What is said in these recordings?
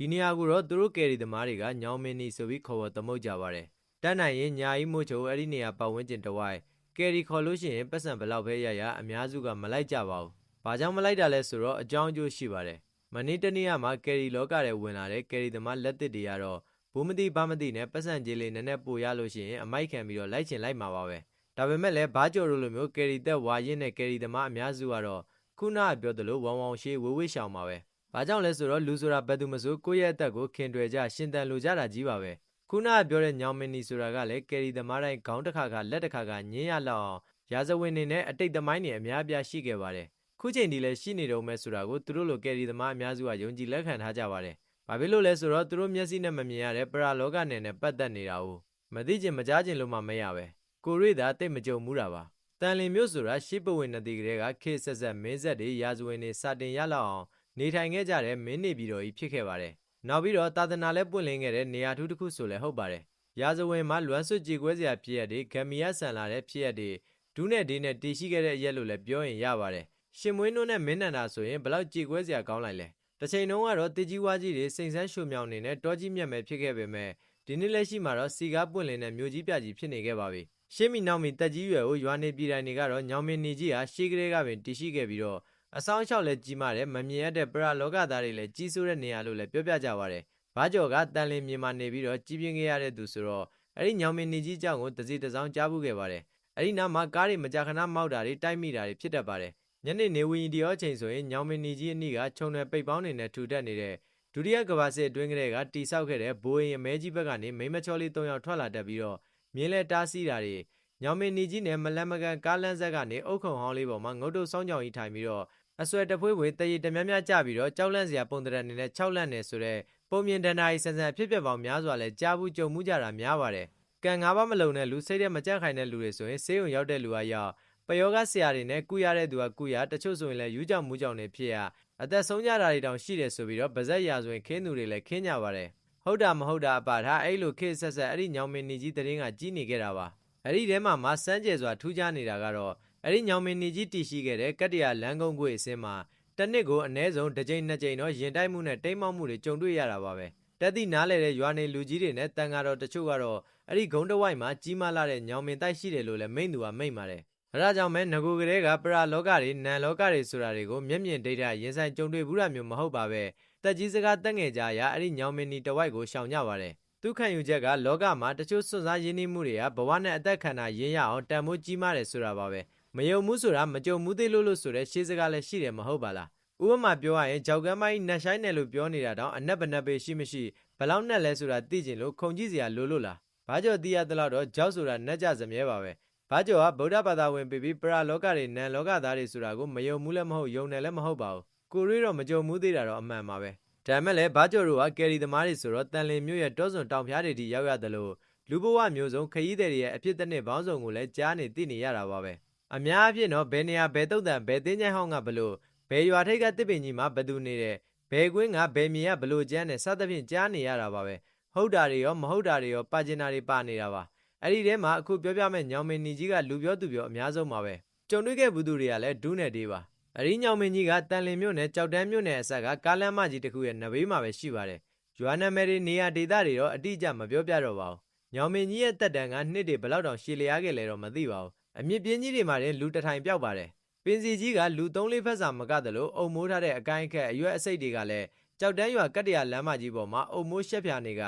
ဒီနေရာကိုတော့သူတို့ကယ်ရီသမားတွေကညောင်မင်းနီဆိုပြီးခေါ်ဝေါ်သမုတ်ကြပါတယ်တန်းနိုင်ရင်ညာကြီးမို့ချိုအဲ့ဒီနေရာပတ်ဝန်းကျင်တစ်ဝိုက်ကယ်ရီခေါ်လို့ရှိရင်ပတ်စံဘလောက်ပဲရရအများစုကမလိုက်ကြပါဘူးဘာကြောင့်မလိုက်တာလဲဆိုတော့အကြောင်းအကျိုးရှိပါတယ်မနေ့တနေ့ကမှကယ်ရီလောကထဲဝင်လာတဲ့ကယ်ရီသမားလက်သစ်တွေကတော့ဘူးမသိဘာမသိနဲ့ပတ်စံကြီးလေးနည်းနည်းပိုရလို့ရှိရင်အမိုက်ခံပြီးတော့လိုက်ချင်လိုက်မှာပါပဲဒါပေမဲ့လည်းဘာကြော်တို့လိုမျိုးကယ်ရီသက်ဝါရင်နဲ့ကယ်ရီသမားအများစုကတော့ခုနကပြောသလိုဝောင်ဝောင်ရှေးဝေးဝေးရှောင်ပါပဲ ဘာကြောင့်လဲဆိုတော့လူဆိုတာဘယ်သူမဆိုကိုယ့်ရဲ့အသက်ကိုခင်တွယ်ကြရှင်တန်လိုကြတာကြီးပါပဲခုနကပြောတဲ့ညောင်မင်းနီဆိုတာကလည်းကယ်ရီသမားတိုင်းခေါင်းတစ်ခါခါလက်တစ်ခါခါညင်းရလောက်အောင်ရာဇဝင်နေနဲ့အတိတ်သမိုင်းတွေအများအပြားရှိခဲ့ပါတယ်ခုချိန်ဒီလည်းရှိနေတော့မဲ့ဆိုတာကိုသူတို့လိုကယ်ရီသမားအများစုကယုံကြည်လက်ခံထားကြပါတယ်ဘာဖြစ်လို့လဲဆိုတော့သူတို့မျက်စိနဲ့မမြင်ရတဲ့ပရာလောကနယ်နဲ့ပတ်သက်နေတာ ਉਹ မသိချင်မကြားချင်လို့မှမရပဲကိုရိသာတိတ်မကြုံမှုတာပါတန်လင်မျိုးဆိုတာရှစ်ပဝင်နတိကလေးကခေတ်ဆက်ဆက်မင်းဆက်တွေရာဇဝင်တွေစတင်ရလောက်အောင် နေထိုင်ခဲ့ကြတဲ့မင်းနေပြည်တော်ကြီးဖြစ်ခဲ့ပါတယ်နောက်ပြီးတော့သာသနာလည်းပွင့်လင်းခဲ့တဲ့နေရာထူးတစ်ခုဆိုလည်းဟုတ်ပါတယ်ရာဇဝင်မှာလွမ်းဆွတ်ကြည်ကွဲစရာဖြစ်ရတဲ့ဂမ်မီယာဆန်လာတဲ့ဖြစ်ရတဲ့ဒူးနဲ့ဒေးနဲ့တည်ရှိခဲ့တဲ့အရက်လို့လည်းပြောရင်ရပါတယ်ရှင်မွေးနှုံးနဲ့မင်းနန္တာဆိုရင်ဘလောက်ကြည်ကွဲစရာကောင်းလိုက်လဲတစ်ချိန်တုန်းကတော့တေကြီးဝါကြီးတွေစိန်ဆန်းရှုံမြောင်နေနဲ့တောကြီးမြတ်မဲ့ဖြစ်ခဲ့ပေမဲ့ဒီနေ့လက်ရှိမှာတော့စီကားပွင့်လင်းတဲ့မြို့ကြီးပြကြီးဖြစ်နေခဲ့ပါပြီရှင်းမီနောက်မီတက်ကြီးရွယ်ကိုရွာနေပြည်တိုင်းတွေကတော့ညောင်မင်းနေကြီးဟာရှေးကလေးကပင်တည်ရှိခဲ့ပြီးတော့ အဆောင်လျှောက်လည်းကြီးမားတယ်မမြင်ရတဲ့ပရလောကသားတွေလည်းကြီးစိုးတဲ့နေရာလို့လည်းပြောပြကြပါတယ်ဘာကြော်ကတန်လင်းမြေမှာနေပြီးတော့ကြီးပြင်းခဲ့ရတဲ့သူဆိုတော့အဲ့ဒီညောင်မင်းနေကြီးကြောင့်ကိုတစီတစောင်းကြားဘူးခဲ့ပါတယ်အဲ့ဒီနားမှာကားတွေမကြာခဏမောက်တာတွေတိုက်မိတာတွေဖြစ်တတ်ပါတယ်ညနေနေဝင်ဒီရောချိန်ဆိုရင်ညောင်မင်းနေကြီးအနီးကခြုံနယ်ပိတ်ပေါင်းနေနဲ့ထူတက်နေတဲ့ဒုတိယကဘာစစ်အတွင်းကလေးကတိဆောက်ခဲ့တဲ့ဘိုးရင်အမဲကြီးဘက်ကနေမိမချောလေး၃ယောက်ထွက်လာတတ်ပြီးတော့မြင်းလဲတားဆီးတာတွေ ညောင်မင်းနေကြီးနဲ့မလန်မကန်ကားလန်းဆက်ကနေအုတ်ခုံဟောင်းလေးပေါ်မှာငုတ်တုတ်စောင်းကြောင်ကြီးထိုင်ပြီးတော့အဆွဲတဖွေးဖွေးတရီတမြမြကြပြီးတော့ကြောက်လန့်စရာပုံတရအနေနဲ့၆လန့်နေဆိုတဲ့ပုံမြင်တန်တာကြီးဆန်ဆန်ဖြစ်ပျက်ပေါင်းများစွာလဲကြားဘူးကြုံမှုကြတာများပါတယ်ကံငါးပါးမလုံတဲ့လူစိတ်ထဲမကြက်ခိုင်တဲ့လူတွေဆိုရင်ဆေးရုံရောက်တဲ့လူကရောက်ပယောဂဆရာတွေနဲ့ကုရတဲ့သူကကုရတချို့ဆိုရင်လည်းယူကြောင်မှုကြောင်တွေဖြစ်ရအသက်ဆုံးကြတာတွေတောင်ရှိတယ်ဆိုပြီးတော့ဗဇက်ရာဆိုရင်ခင်းသူတွေလည်းခင်းကြပါတယ်ဟုတ်တာမဟုတ်တာအပါထားအဲ့လိုခေတ်ဆက်ဆက်အဲ့ဒီညောင်မင်းနေကြီးတရင်ကကြီးနေခဲ့တာပါ အဲ့ဒီထဲမှာမစမ်းကျဲစွာထူးခြားနေတာကတော့အဲ့ဒီညောင်မင်းနေကြီးတည်ရှိခဲ့တဲ့ကတ္တရာလမ်းကုန်းကွေအစင်းမှာတစ်နှစ်ကိုအနည်းဆုံးတစ်ကြိမ်နှစ်ကြိမ်တော့ရင်တိုက်မှုနဲ့တိမ်မောက်မှုတွေကြုံတွေ့ရတာပါပဲတက်သည့်နားလဲတဲ့ရွာနေလူကြီးတွေနဲ့တန်ဃာတော်တချို့ကတော့အဲ့ဒီဂုံတဝိုက်မှာကြီးမားလာတဲ့ညောင်မင်းတိုက်ရှိတယ်လို့လည်းမိန့်သူကမိန့်ပါတယ်အဲဒါကြောင့်မဲငကိုကလေးကပရာလောကတွေနန်လောကတွေဆိုတာတွေကိုမျက်မြင်ဒိဋ္ဌရင်ဆိုင်ကြုံတွေ့ဘူးတာမျိုးမဟုတ်ပါပဲတက်ကြီးစကားတက်ငယ်ကြရာအဲ့ဒီညောင်မင်းနီတဝိုက်ကိုရှောင်ကြပါတယ် သူခံယူချက်ကလောကမှာတချို့စွန့်စားရင်းနှီးမှုတွေကဘဝနဲ့အသက်ခန္ဓာရင်းရအောင်တန်ဖိုးကြီးမားတယ်ဆိုတာပါပဲမယုံမှုဆိုတာမကြုံမှုသေးလို့လို့ဆိုတဲ့ရှေးစကားလည်းရှိတယ်မဟုတ်ပါလားဥပမာပြောရရင်ကြောက်ကမ်းမိုင်းနှက်ဆိုင်တယ်လို့ပြောနေတာတောင်အနက်ဘနက်ပဲရှိမရှိဘလောက်နဲ့လဲဆိုတာသိကျင်လို့ခုံကြည့်စရာလိုလို့လားဘာကြောင့်သိရသလောက်တော့ကြောက်ဆိုတာနှက်ကြစမြဲပါပဲဘာကြောကဗုဒ္ဓဘာသာဝင်ပြီးပြီးပရာလောကတွေနန်လောကသားတွေဆိုတာကိုမယုံမှုလည်းမဟုတ်ယုံတယ်လည်းမဟုတ်ပါဘူးကိုရီတော့မကြုံမှုသေးတာတော့အမှန်ပါပဲ ဒါမဲ့လည်းဘာကြောတို့ကကယ်ရီသမားတွေဆိုတော့တန်လင်မျိုးရဲ့တောစွန်တောင်ဖျားတွေထိရောက်ရတယ်လို့လူဘဝမျိုးစုံခရီးသည်တွေရဲ့အဖြစ်တစ်နှစ်ဘောင်းဆောင်ကိုလည်းကြားနေသိနေရတာပါပဲအများအပြည့်တော့ဘယ်နေရာဘယ်တုတ်တန်ဘယ်တင်းချိုင်းဟောင်းကဘလို့ဘယ်ရွာထိပ်ကတစ်ပင်ကြီးမှာဘသူနေတယ်ဘယ်ကွင်းကဘယ်မြေကဘလို့ကျန်းတယ်စသဖြင့်ကြားနေရတာပါပဲဟုတ်တာတွေရောမဟုတ်တာတွေရောပါကျင်တာတွေပါနေတာပါအဲ့ဒီထဲမှာအခုပြောပြမဲ့ညောင်မင်းညီကြီးကလူပြောသူပြောအများဆုံးပါပဲကြုံတွေ့ခဲ့ဘူးသူတွေကလည်းဒူးနဲ့တေးပါ အရင်းညောင်မင်းကြီးကတန်လင်မြို့နယ်ကြောက်တန်းမြို့နယ်အဆက်ကကားလမ်းမကြီးတစ်ခုရဲ့နဘေးမှာပဲရှိပါတယ်ရွာနာမည်တွေနေရာဒေသတွေတော့အတိအကျမပြောပြတော့ပါဘူးညောင်မင်းကြီးရဲ့တက်တန်ကနှစ်တွေဘလောက်တောင်ရှည်လျားခဲ့လဲတော့မသိပါဘူးအမြင့်ပြင်းကြီးတွေမှာလည်းလူတထိုင်ပြောက်ပါတယ်ပင်စီကြီးကလူ၃လေးဖက်စာမကတယ်လို့အုံမိုးထားတဲ့အကိုင်းအခက်အရွက်အစိတ်တွေကလည်းကြောက်တန်းရွာကတ္တရာလမ်းမကြီးပေါ်မှာအုံမိုးရှက်ဖြာနေက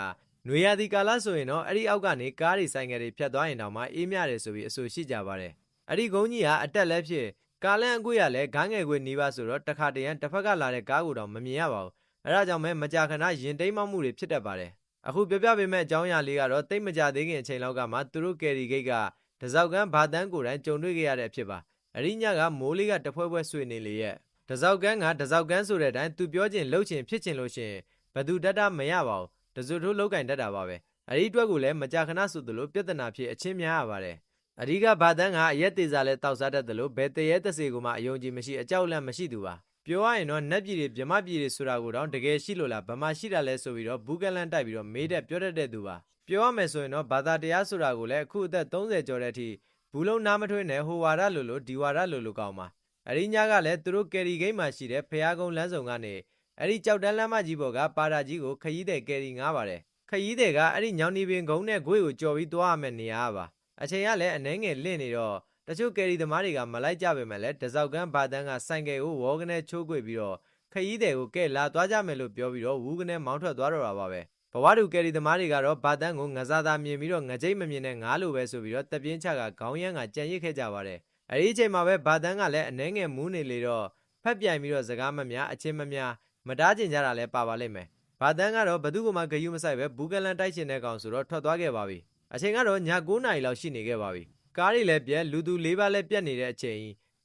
နွေရာသီကာလဆိုရင်တော့အဲ့ဒီအောက်ကနေကားတွေဆိုင်ငယ်တွေဖြတ်သွားရင်တောင်မှအေးမြတယ်ဆိုပြီးအဆိုရှိကြပါတယ်အဲ့ဒီကုန်းကြီးကအတက်လည်းဖြစ် ကားလန်းအကွေ့ရလည်းဂန်းငယ်ခွေနီးပါဆိုတော့တခါတရံတစ်ဖက်ကလာတဲ့ကားကိုတော့မမြင်ရပါဘူးအဲ့ဒါကြောင့်ပဲမကြာခဏရင်တိမ်မောက်မှုတွေဖြစ်တတ်ပါတယ်အခုပြောပြပေးမယ့်အကြောင်းအရာလေးကတော့တိတ်မကြသေးခင်အချိန်လောက်ကမှသူတို့ကယ်ရီဂိတ်ကတစောက်ကန်းဘာတန်းကိုယ်တိုင်ကြုံတွေ့ခဲ့ရတဲ့အဖြစ်ပါအရိညကမိုးလေးကတဖွဲဖွဲဆွေနေလေရဲ့တစောက်ကန်းကတစောက်ကန်းဆိုတဲ့အတိုင်းသူပြောချင်လှုပ်ချင်ဖြစ်ချင်လို့ရှင်ဘသူတတ်တာမရပါဘူးတစွထိုးလောက်ကင်တတ်တာပါပဲအဒီအတွက်ကိုလည်းမကြာခဏဆိုသလိုပြဿနာဖြစ်အချင်းများရပါတယ် အဒီကဘာတန်းကအရက်သေးစားလဲတောက်စားတတ်တယ်လို့ဘယ်တရဲတစေကိုမှအယုံကြည်မရှိအကြောက်လန့်မရှိသူပါပြောရရင်တော့နက်ပြည်တွေဗြမပြည်တွေဆိုတာကိုတော့တကယ်ရှိလို့လားဗမာရှိတာလဲဆိုပြီးတော့ဘူးကလန်တိုက်ပြီးတော့မေးတဲ့ပြောတတ်တဲ့သူပါပြောရမယ်ဆိုရင်တော့ဘာသာတရားဆိုတာကိုလည်းအခုအသက်30ကျော်တဲ့အထိဘူးလုံးနားမထွေးနဲ့ဟိုဝါဒလိုလိုဒီဝါဒလိုလိုကောင်းပါအရိညာကလည်းသူတို့ကယ်ရီဂိမ်းမှာရှိတဲ့ဖျားကုန်းလမ်းဆောင်ကနေအဲ့ဒီကြောက်တန်းလမ်းမကြီးပေါ်ကပါတာကြီးကိုခရီးသည်ကယ်ရီငားပါတယ်ခရီးသည်ကအဲ့ဒီညောင်နေပင်ကုန်းနဲ့ဂွေကိုကြော်ပြီးသွားရမယ့်နေရာပါ အချိန်ကလည်းအနှဲငယ်လင့်နေတော့တချို့ကယ်ရီသမားတွေကမလိုက်ကြပေမဲ့လည်းတစောက်ကန်းဘာတန်းကဆိုင်ကယ်ကိုဝေါကနေချိုးကွေပြီးတော့ခရီးသည်ကိုကဲလာသွားကြမယ်လို့ပြောပြီးတော့ဝူးကနေမောင်းထွက်သွားတော့တာပါပဲဘဝတူကယ်ရီသမားတွေကတော့ဘာတန်းကိုငစားသာမြင်ပြီးတော့ငကြိတ်မမြင်တဲ့ငားလိုပဲဆိုပြီးတော့တပြင်းချကခေါင်းရမ်းကကြံရစ်ခဲ့ကြပါတယ်အဲ့ဒီအချိန်မှာပဲဘာတန်းကလည်းအနှဲငယ်မူးနေလေတော့ဖက်ပြိုင်ပြီးတော့စကားမများအချင်းမများမတားကျင်ကြတာလည်းပါပါလိမ့်မယ်ဘာတန်းကတော့ဘသူ့ကမှဂယုမဆိုင်ပဲဘူးကလန်တိုက်ရှင်တဲ့ကောင်ဆိုတော့ထွက်သွားခဲ့ပါပြီ အချိန်ကတော့ည9နာရီလောက်ရှိနေခဲ့ပါပြီကားတွေလည်းပြက်လူသူလေးပါးလည်းပြက်နေတဲ့အချိန်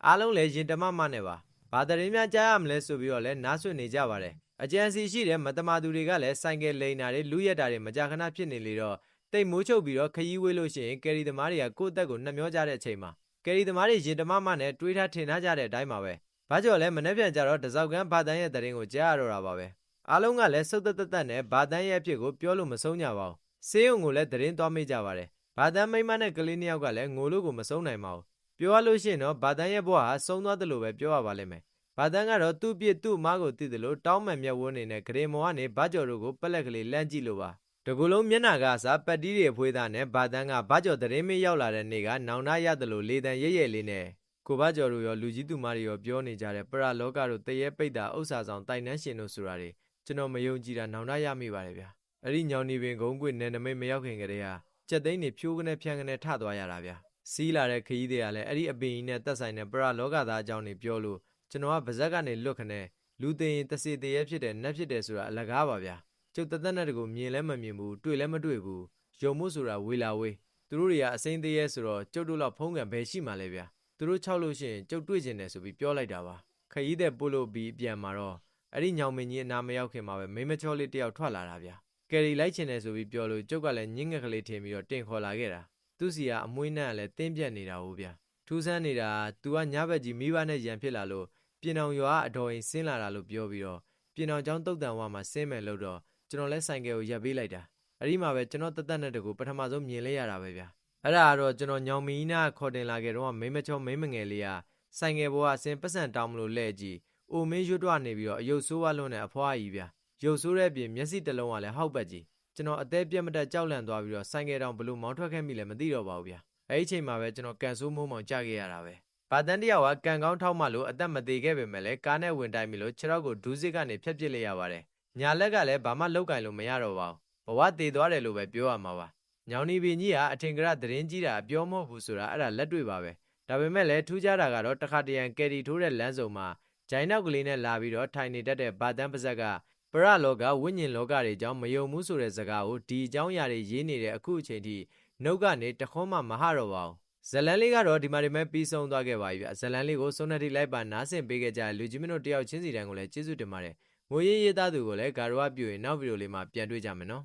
အားလုံးလည်းရင်တမမနဲ့ပါဘာတရင်များကြားရမလဲဆိုပြီးတော့လည်းနားဆွနေကြပါတယ်အကြံစီရှိတဲ့မတမာသူတွေကလည်းဆိုင်ကယ်လိန်တာတွေလူရက်တာတွေမကြာခဏဖြစ်နေလေတော့တိတ်မိုးချုပ်ပြီးတော့ခရီးဝေးလို့ရှိရင်ကယ်ရီသမားတွေကကိုယ့်အသက်ကိုနှမျောကြတဲ့အချိန်မှာကယ်ရီသမားတွေရင်တမမနဲ့တွေးထားထင်ထားကြတဲ့အတိုင်းပါပဲဘာကြော်လဲမနှက်ပြန်ကြတော့တစောက်ကန်းဘာတန်းရဲ့တရင်ကိုကြားရတော့တာပါပဲအားလုံးကလည်းစုတ်သက်သက်နဲ့ဘာတန်းရဲ့အဖြစ်ကိုပြောလို့မဆုံးကြပါဘူး ဆေးရုံကိုလည်းတရင်သွားမိကြပါတယ်ဘာတန်းမိမနဲ့ကလေးနှစ်ယောက်ကလည်းငိုလို့ကိုမဆုံးနိုင်ပါဘူးပြောရလို့ရှိရင်တော့ဘာတန်းရဲ့ဘဝဟာဆုံးသွားတယ်လို့ပဲပြောရပါလိမ့်မယ်ဘာတန်းကတော့သူ့ပြစ်သူ့မားကိုသိတယ်လို့တောင်းမှန်မြတ်ဝန်းနေနဲ့ဂရေမောကနေဘာကြော်တို့ကိုပက်လက်ကလေးလန့်ကြည့်လို့ပါတကူလုံးမျက်နာကအစားပတ်တီးတွေဖွေးသားနဲ့ဘာတန်းကဘာကြော်တရင်မေးရောက်လာတဲ့နေ့ကနောင်နာရတယ်လို့လေတံရဲရဲလေးနဲ့ကိုဘကျော်တို့ရောလူကြီးသူမတွေရောပြောနေကြတဲ့ပရလောကတို့တရေပိတ်တာဥစ္စာဆောင်တိုင်နှန်းရှင်တို့ဆိုတာတွေကျွန်တော်မယုံကြည်တာနောင်နာရမိပါတယ်ဗျာ အဲ့ဒီညောင်နေပင်ဂုံးကွေနယ်နမိတ်မရောက်ခင်ကတည်းကကြက်သိန်းတွေဖြိုးကနေဖြန်းကနေထသွားရတာဗျာစီးလာတဲ့ခရီးတွေကလည်းအဲ့ဒီအပင်ကြီးနဲ့တက်ဆိုင်တဲ့ပရလောကသားအကြောင်းတွေပြောလို့ကျွန်တော်ကဗဇက်ကနေလွတ်ခနဲ့လူသိရင်တစီတရေဖြစ်တယ်နတ်ဖြစ်တယ်ဆိုတာအလကားပါဗျာကျုပ်တသက်နဲ့တကူမြင်လဲမမြင်ဘူးတွေ့လဲမတွေ့ဘူးယုံမှုဆိုတာဝေလာဝေးသူတို့တွေကအစိမ့်သေးရဲဆိုတော့ကျုပ်တို့လောက်ဖုံးကံဘယ်ရှိမှလဲဗျာသူတို့၆လို့ရှိရင်ကျုပ်တွေ့ကျင်တယ်ဆိုပြီးပြောလိုက်တာပါခရီးတဲ့ပို့လို့ပြီးပြန်มาတော့အဲ့ဒီညောင်မင်းကြီးအနာမရောက်ခင်မှာပဲမိမချောလေးတယောက်ထွက်လာတာဗျာ ကယ်ရီလိုက်ချင်တယ်ဆိုပြီးပြောလို့ကျုပ်ကလည်းညင်းငက်ကလေးထင်ပြီးတော့တင်ခေါ်လာခဲ့တာသူစီကအမွှေးနဲ့လည်းတင်းပြက်နေတာဟုတ်ဗျာထူးဆန်းနေတာ तू ကညဘက်ကြီးမိဘနဲ့ရန်ဖြစ်လာလို့ပြင်အောင်ရွာအတော်ရင်ဆင်းလာတာလို့ပြောပြီးတော့ပြင်အောင်ကျောင်းတုတ်တန်ဝါမှာဆင်းမယ်လို့တော့ကျွန်တော်လည်းဆိုင်ကယ်ကိုရပ်ပေးလိုက်တာအဲ့ဒီမှာပဲကျွန်တော်တသက်နဲ့တကူပထမဆုံးမြင်လိုက်ရတာပဲဗျာအဲ့ဒါကတော့ကျွန်တော်ညောင်မီနာခေါ်တင်လာခဲ့တော့မိမချောမိမငယ်လေးကဆိုင်ငယ်ဘဝအစင်ပတ်စံတောင်းမလို့လဲကြည့်အိုမင်းရွတ်တွနေပြီးတော့အယုတ်ဆိုးဝါလွန်းတဲ့အဖွားကြီးဗျာ ရုပ်ဆိုးတဲ့ပြင်မျက်စိတစ်လုံးကလည်းဟောက်ပတ်ကြီးကျွန်တော်အသေးပြက်မတက်ကြောက်လန့်သွားပြီးတော့ဆိုင်ငယ်တောင်ဘလို့မောင်းထွက်ခဲ့မိလဲမသိတော့ပါဘူးဗျာအဲ့ဒီချိန်မှာပဲကျွန်တော်ကန်ဆိုးမိုးမောင်ကြခဲ့ရတာပဲဘာတန်တယောက်ကကန်ကောင်းထောက်မှလို့အသက်မသေးခဲ့ပေမဲ့လည်းကားနဲ့ဝင်တိုက်မိလို့ခြေထောက်ကိုဒူးစစ်ကနေဖြတ်ပစ်လိုက်ရပါတယ်ညာလက်ကလည်းဘာမှလောက်ကင်လို့မရတော့ပါဘူးဘဝတည်သွားတယ်လို့ပဲပြောရမှာပါညောင်နီပင်ကြီးကအထင်ကရသတင်းကြီးတာအပြောမဟုတ်ဘူးဆိုတာအဲ့ဒါလက်တွေ့ပါပဲဒါပေမဲ့လည်းထူးခြားတာကတော့တခါတရံကယ်ရီထိုးတဲ့လမ်းစုံမှာဂျိုင်းနောက်ကလေးနဲ့လာပြီးတော့ထိုင်နေတတ်တဲ့ဘာတန်ပါဇက်က ပရလောကဝိညာဉ်လောကတွေအကြောင်းမယုံမှုဆိုတဲ့စကားကိုဒီအကြောင်းအရာတွေရေးနေတဲ့အခုအချိန်ထိနှုတ်ကနေတခွန်းမှမဟတော့ပါဘူးဇလန်လေးကတော့ဒီမှာဒီမဲ့ပြီးဆုံးသွားခဲ့ပါပြီဗျဇလန်လေးကိုစုံနတိလိုက်ပါနားဆင်ပေးခဲ့ကြတဲ့လူကြီးမင်းတို့တယောက်ချင်းစီတန်းကိုလည်းကျေးဇူးတင်ပါတယ်ငွေရေးရေးသားသူကိုလည်းဂါရဝပြုရင်နောက်ဗီဒီယိုလေးမှာပြန်တွေ့ကြမယ်နော်